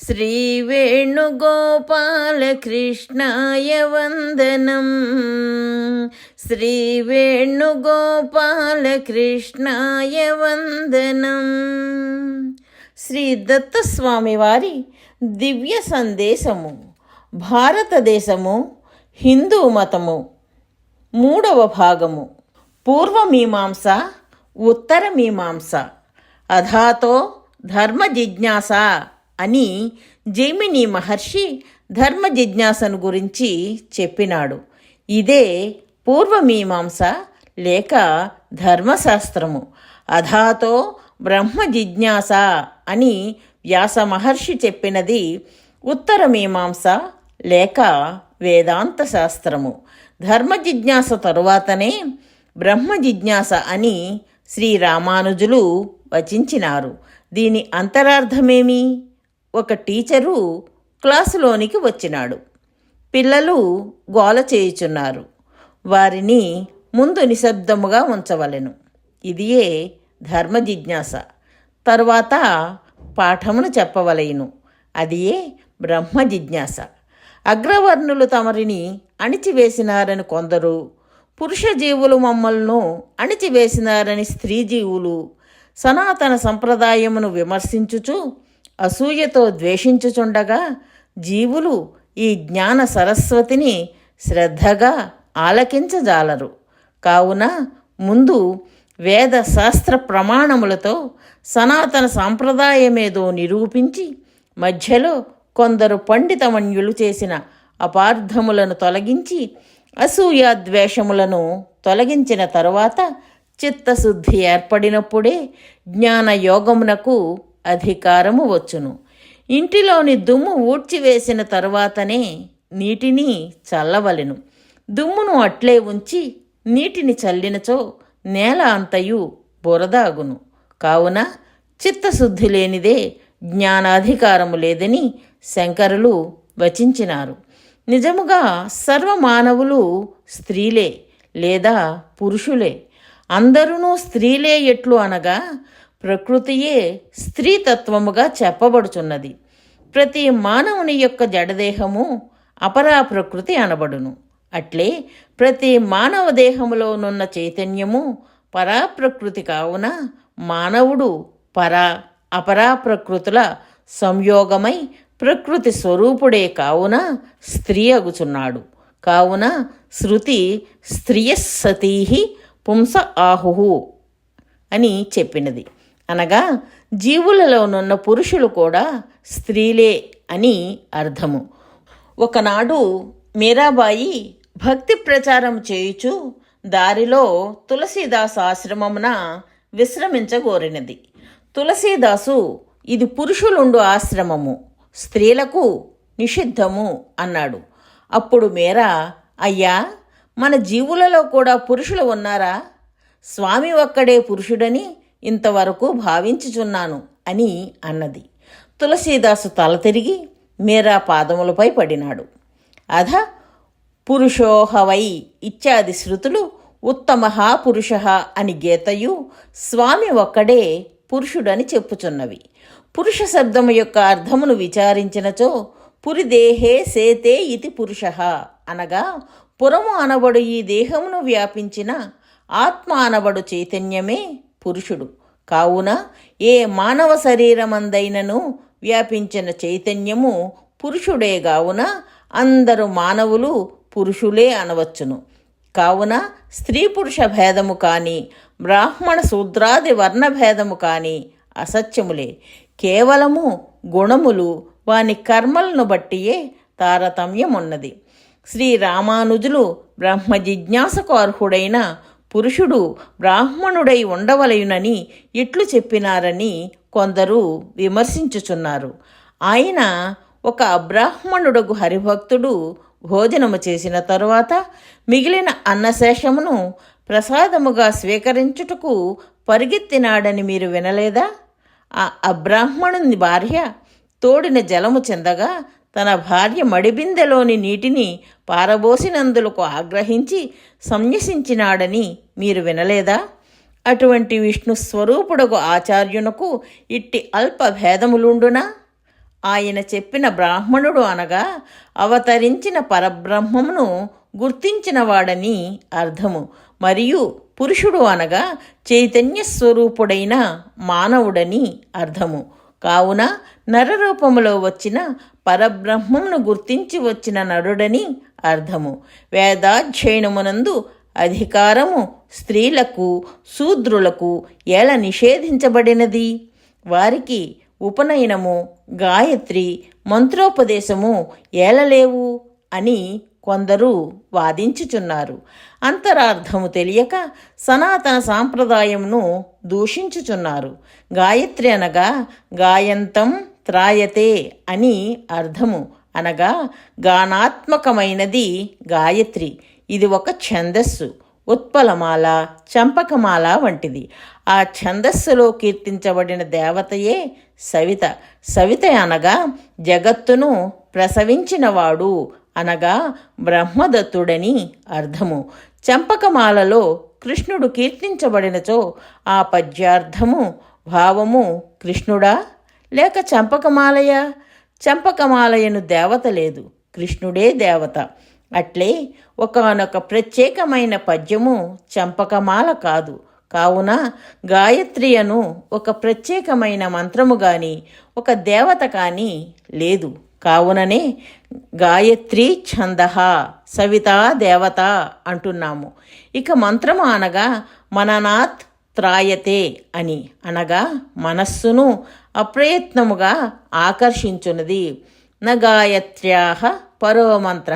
श्रीवेणुगोपालकृष्णाय वन्दनम् శ్రీవేణుగోపాలకృష్ణాయ వందనం శ్రీ దత్తస్వామి వారి దివ్య సందేశము భారతదేశము హిందూ మతము మూడవ భాగము పూర్వమీమాంస ఉత్తర మీమాంస అధాతో ధర్మ జిజ్ఞాస అని జైమిని మహర్షి ధర్మ జిజ్ఞాసను గురించి చెప్పినాడు. ఇదే పూర్వమీమాంస లేక ధర్మశాస్త్రము. అధాతో బ్రహ్మ జిజ్ఞాస అని వ్యాస మహర్షి చెప్పినది ఉత్తర మీమాంస లేక వేదాంత శాస్త్రము. ధర్మ జిజ్ఞాస తరువాతనే బ్రహ్మ జిజ్ఞాస అని శ్రీరామానుజులు వచించినారు. దీని అంతరార్థమేమి? ఒక టీచరు క్లాసులోనికి వచ్చినాడు. పిల్లలు గోల చేయుచున్నారు. వారిని ముందు నిశ్శబ్దముగా ఉంచవలెను. ఇదియే ధర్మ జిజ్ఞాస. తరువాత పాఠమును చెప్పవలెను. అదియే బ్రహ్మ జిజ్ఞాస. అగ్రవర్ణులు తమరిని అణిచివేసినారని కొందరు పురుష జీవులు మమ్మల్ని అణిచివేసినారని స్త్రీ జీవులు సనాతన సంప్రదాయమును విమర్శించుచు అసూయతో ద్వేషించుచుండగా జీవులు ఈ జ్ఞాన సరస్వతిని శ్రద్ధగా ఆలకించజాలరు. కావున ముందు వేద శాస్త్ర ప్రమాణములతో సనాతన సాంప్రదాయమేదో నిరూపించి మధ్యలో కొందరు పండితమణ్యులు చేసిన అపార్థములను తొలగించి అసూయాద్వేషములను తొలగించిన తరువాత చిత్తశుద్ధి ఏర్పడినప్పుడే జ్ఞానయోగమునకు అధికారము వచ్చును. ఇంటిలోని దుమ్ము ఊడ్చివేసిన తరువాతనే నీటిని చల్లవలెను. దుమ్మును అట్లే ఉంచి నీటిని చల్లినచో నేల అంతయు బురదాగును. కావున చిత్తశుద్ధి లేనిదే జ్ఞానాధికారము లేదని శంకరులు వచించినారు. నిజముగా సర్వమానవులు స్త్రీలే లేదా పురుషులే. అందరూ స్త్రీలే ఎట్లు అనగా ప్రకృతియే స్త్రీతత్వముగా చెప్పబడుచున్నది. ప్రతి మానవుని యొక్క జడదేహము అపరా ప్రకృతి అనబడును. అట్లే ప్రతి మానవ దేహములోనున్న చైతన్యము పరాప్రకృతి కావున మానవుడు పరా అపరా ప్రకృతుల సంయోగమై ప్రకృతి స్వరూపుడే కావున స్త్రీ అగుచున్నాడు. కావున శృతి స్త్రియసతీ పుంస ఆహు అని చెప్పినది. అనగా జీవులలోనున్న పురుషులు కూడా స్త్రీలే అని అర్థము. ఒకనాడు మీరాబాయి భక్తి ప్రచారం చేయుచు దారిలో తులసీదాసు ఆశ్రమమున విశ్రమించగోరినది. తులసీదాసు ఇది పురుషులుండు ఆశ్రమము స్త్రీలకు నిషిద్ధము అన్నాడు. అప్పుడు మీరా అయ్యా మన జీవులలో కూడా పురుషులు ఉన్నారా? స్వామి ఒక్కడే పురుషుడని ఇంతవరకు భావించుచున్నాను అని అన్నది. తులసీదాసు తల తిరిగి మీరా పాదములపై పడినాడు. అధ పురుషోహవై ఇత్యాది శృతులు ఉత్తమ పురుష అని గీతయు స్వామి ఒక్కడే పురుషుడని చెప్పుచున్నవి. పురుష శబ్దము యొక్క అర్థమును విచారించినచో పురిదేహే సేతే ఇది పురుష అనగా పురము అనబడు ఈ దేహమును వ్యాపించిన ఆత్మ అనబడు చైతన్యమే పురుషుడు. కావున ఏ మానవ శరీరమందైనను వ్యాపించిన చైతన్యము పురుషుడే గావున అందరు మానవులు పురుషులే అనవచ్చును. కావున స్త్రీ పురుష భేదము కానీ బ్రాహ్మణ శూద్రాది వర్ణభేదము కానీ అసత్యములే. కేవలము గుణములు వాని కర్మలను బట్టియే తారతమ్యమున్నది. శ్రీరామానుజులు బ్రహ్మ జిజ్ఞాసకు అర్హుడైన పురుషుడు బ్రాహ్మణుడై ఉండవలయునని ఇట్లు చెప్పినారని కొందరు విమర్శించుచున్నారు. ఆయన ఒక అబ్రాహ్మణుడగు హరిభక్తుడు భోజనము చేసిన తరువాత మిగిలిన అన్నశేషమును ప్రసాదముగా స్వీకరించుటకు పరిగెత్తినాడని మీరు వినలేదా? ఆ అబ్రాహ్మణుని భార్య తోడిన జలము చెందగా తన భార్య మడిబిందెలోని నీటిని పారబోసినందులకు ఆగ్రహించి సంన్యసించినాడని మీరు వినలేదా? అటువంటి విష్ణు స్వరూపుడకు ఆచార్యునకు ఇట్టి అల్ప భేదములుండునా ఆయన చెప్పిన బ్రాహ్మణుడు అనగా అవతరించిన పరబ్రహ్మమును గుర్తించినవాడని అర్థము. మరియు పురుషుడు అనగా చైతన్య స్వరూపుడైన మానవుడని అర్థము. కావున నరరూపములో వచ్చిన పరబ్రహ్మమును గుర్తించి వచ్చిన నరుడని అర్థము. వేదాధ్యయనమునందు అధికారము స్త్రీలకు శూద్రులకు ఎలా నిషేధించబడినది? వారికి ఉపనయనము గాయత్రి మంత్రోపదేశము ఏలలేవు అని కొందరు వాదించుచున్నారు. అంతరార్థము తెలియక సనాతన సాంప్రదాయమును దూషించుచున్నారు. గాయత్రి అనగా గాయంతం త్రాయతే అని అర్థము. అనగా గానాత్మకమైనది గాయత్రి. ఇది ఒక ఛందస్సు ఉత్పలమాల చంపకమాల వంటిది. ఆ ఛందస్సులో కీర్తించబడిన దేవతయే సవిత. సవిత అనగా జగత్తును ప్రసవించినవాడు అనగా బ్రహ్మదత్తుడని అర్థము. చంపకమాలలో కృష్ణుడు కీర్తించబడినచో ఆ పద్యార్థము భావము కృష్ణుడా? లేక చంపకమాలయ? చంపకమాలయను దేవత లేదు. కృష్ణుడే దేవత. అట్లే ఒకనొక ప్రత్యేకమైన పద్యము చంపకమాల కాదు. కావున గాయత్రియను ఒక ప్రత్యేకమైన మంత్రము గాని ఒక దేవత కానీ లేదు. కావుననే గాయత్రి ఛంద సవితా దేవత అంటున్నాము. ఇక మంత్రము అనగా మననాత్ త్రాయతే అని. అనగా మనస్సును అప్రయత్నముగా ఆకర్షించున్నది. నగాయత్ర్యా పరోమంత్ర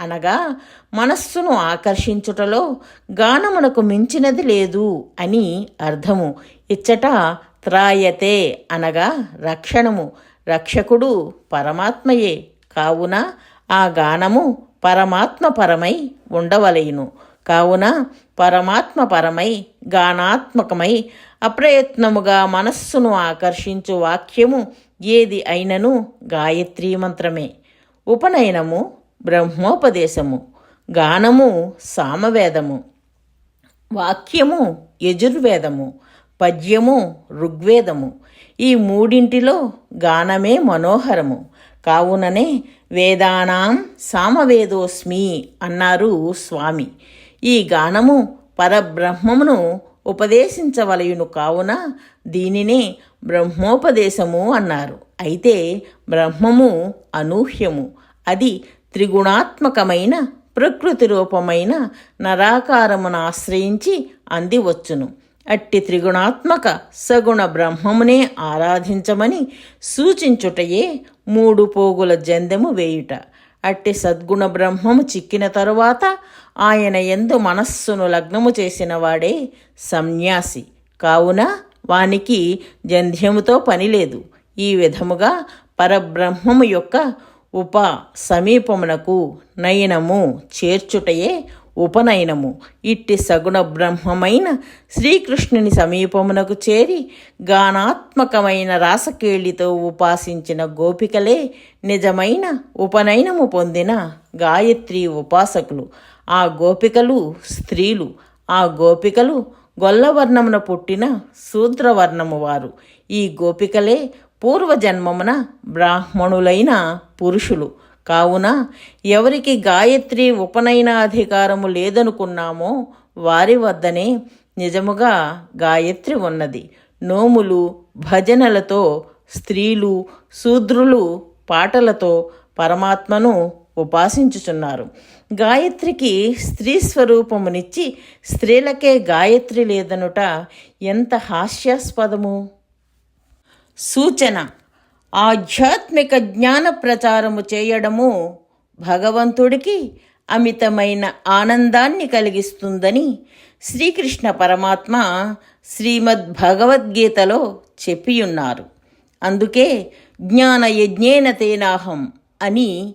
అనగా మనస్సును ఆకర్షించుటలో గానమునకు మించినది లేదు అని అర్థము. ఇచ్చట త్రాయతే అనగా రక్షణము. రక్షకుడు పరమాత్మయే కావున ఆ గానము పరమాత్మపరమై ఉండవలయును కావున పరమాత్మపరమై గానాత్మకమై అప్రయత్నముగా మనస్సును ఆకర్షించు వాక్యము ఏది అయినను గాయత్రీ మంత్రమే. ఉపనయనము బ్రహ్మోపదేశము గానము సామవేదము వాక్యము యజుర్వేదము పద్యము ఋగ్వేదము. ఈ మూడింటిలో గానమే మనోహరము. కావుననే వేదానాం సామవేదోస్మి అన్నారు స్వామి. ఈ గానము పరబ్రహ్మమును ఉపదేశించవలయును కావున దీనినే బ్రహ్మోపదేశము అన్నారు. అయితే బ్రహ్మము అనూహ్యము. అది త్రిగుణాత్మకమైన ప్రకృతి రూపమైన నరాకారమును ఆశ్రయించి అందివచ్చును అట్టి త్రిగుణాత్మక సగుణ బ్రహ్మమునే ఆరాధించమని సూచించుటయే మూడు పోగుల జందెము వేయుట. అట్టి సద్గుణ బ్రహ్మము చిక్కిన తరువాత ఆయన ఎందు మనస్సును లగ్నము చేసిన వాడే సన్యాసి. కావున వానికి జంధ్యముతో పని లేదు. ఈ విధముగా పరబ్రహ్మము యొక్క ఉప సమీపమునకు నయనము చేర్చుటయే ఉపనయనము. ఇట్టి సగుణ బ్రహ్మమైన శ్రీకృష్ణుని సమీపమునకు చేరి గానాత్మకమైన రాసకేళితో ఉపాసించిన గోపికలే నిజమైన ఉపనయనము పొందిన గాయత్రి ఉపాసకులు. ఆ గోపికలు స్త్రీలు. ఆ గోపికలు గొల్లవర్ణమున పుట్టిన శూద్రవర్ణము వారు. ఈ గోపికలే పూర్వజన్మమున బ్రాహ్మణులైన పురుషులు. కావున ఎవరికి గాయత్రి ఉపనయనాధికారము లేదనుకున్నామో వారి వద్దనే నిజముగా గాయత్రి ఉన్నది. నోములు భజనలతో స్త్రీలు శూద్రులు పాటలతో పరమాత్మను ఉపాసించుచున్నారు. గాయత్రికి స్త్రీ స్వరూపమునిచ్చి స్త్రీలకే గాయత్రి లేదనుట ఎంత హాస్యాస్పదము? సూచన ఆధ్యాత్మిక జ్ఞాన ప్రచారము చేయడము భగవంతుడికి అమితమైన ఆనందాన్ని కలిగిస్తుందని శ్రీకృష్ణ పరమాత్మ శ్రీమద్ భగవద్గీతలో చెప్పియున్నారు. అందుకే జ్ఞాన యజ్ఞేన తేనాహం అని